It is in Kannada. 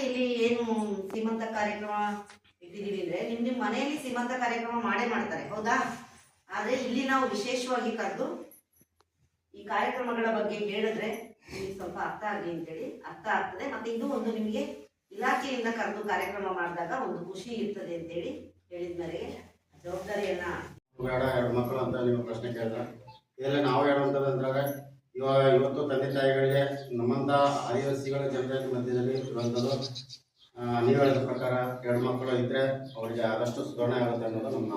ಯಾಕೆ ಇಲ್ಲಿ ಏನು ಸೀಮಂತ ಕಾರ್ಯಕ್ರಮ ಇಟ್ಟಿದ್ದೀವಿ ಅಂದ್ರೆ ನಿಮ್ ನಿಮ್ ಮನೆಯಲ್ಲಿ ಸೀಮಂತ ಕಾರ್ಯಕ್ರಮ ಮಾಡೇ ಮಾಡ್ತಾರೆ, ಹೌದಾ? ಆದ್ರೆ ಇಲ್ಲಿ ನಾವು ವಿಶೇಷವಾಗಿ ಕರೆದು ಈ ಕಾರ್ಯಕ್ರಮಗಳ ಬಗ್ಗೆ ಹೇಳಿದ್ರೆ ನಿಮ್ಗೆ ಸ್ವಲ್ಪ ಅರ್ಥ ಆಗಲಿ ಅಂತೇಳಿ ಅರ್ಥ ಆಗ್ತದೆ. ಮತ್ತೆ ಇದು ಒಂದು ನಿಮಗೆ ಇಲಾಖೆಯಿಂದ ಕರೆದು ಕಾರ್ಯಕ್ರಮ ಮಾಡಿದಾಗ ಒಂದು ಖುಷಿ ಇರ್ತದೆ ಅಂತೇಳಿ ಹೇಳಿದ ಜವಾಬ್ದಾರಿಯನ್ನ ಮಕ್ಕಳು ಅಂತ ನೀವು ಪ್ರಶ್ನೆ ಕೇಳಿದ್ರೆ ಇದರಲ್ಲಿ ನಾವು ಹೇಳುವಂಥದ್ದಂದ್ರಾಗ ಇವಾಗ ಇವತ್ತು ತಂದೆ ತಾಯಿಗಳಿಗೆ ನಮ್ಮಂತ ಆದಿವಾಸಿಗಳ ಜನರ ಮಧ್ಯದಲ್ಲಿ ಇರುವಂಥದ್ದು ನೀವು ಪ್ರಕಾರ ಎರಡು ಮಕ್ಕಳು ಇದ್ದರೆ ಅವರಿಗೆ ಆದಷ್ಟು ಸುಧಾರಣೆ ಆಗುತ್ತೆ ಅನ್ನೋದು ನಮ್ಮ